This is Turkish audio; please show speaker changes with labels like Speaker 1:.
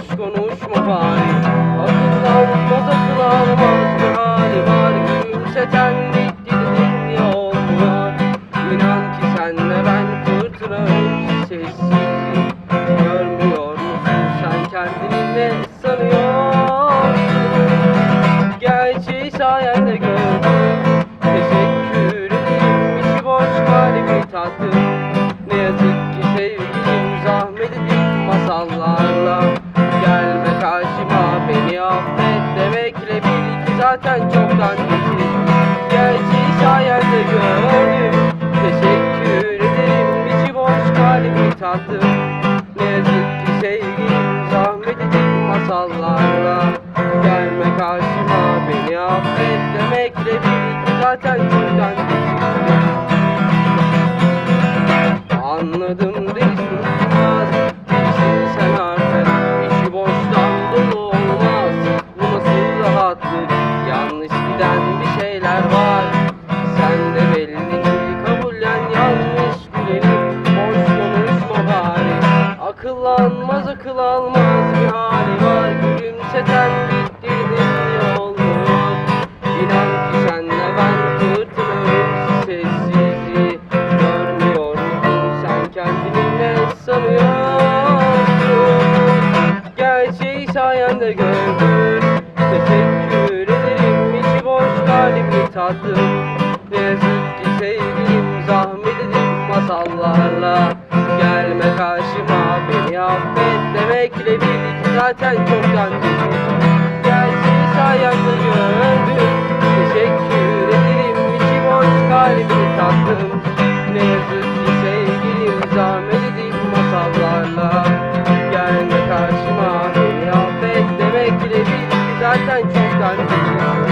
Speaker 1: boş konuşma bari. Akıllanmaz akılanmaz bir hali var. Gülümseten bitti dünya oldular İnan ki senle ben fırtına öncesi sessizim Görmüyor musun? Sen kendini ne sanıyorsun? Gerçeği sayende gördüm. Teşekkür ederim. İçi boş kalbi tatlım Ne yazık ki sevgilim zahmet edip masallarla Gelme karşıma beni affet demekle bil ki zaten çoktan bitti Gerçeği şayende gördüm Teşekkür ederim içi boş kalbimi tattım. Ne yazık ki sevgilim zahmet edip masallarla Gelme karşıma beni affet demekle bil ki zaten çoktan bitti Akıllanmaz akıl almaz bir hali var. Gülümseten bittiğinin yolunu İnan ki senle ben fırtınayız Sessizliği görmüyor musun Sen kendini ne sanıyorsun? Sayende gördüm. Teşekkür ederim içi boş kalbimi tattım. Ne yazık ki sevgilim zahmet edip masallarla zaten çoktan Gel seni sayende gördüm Teşekkür ederim içim hoş kalbini tattım Ne yazık ki sevgilim zahmet edip masallarla Gelme karşıma beni affet demek bile zaten çoktan değil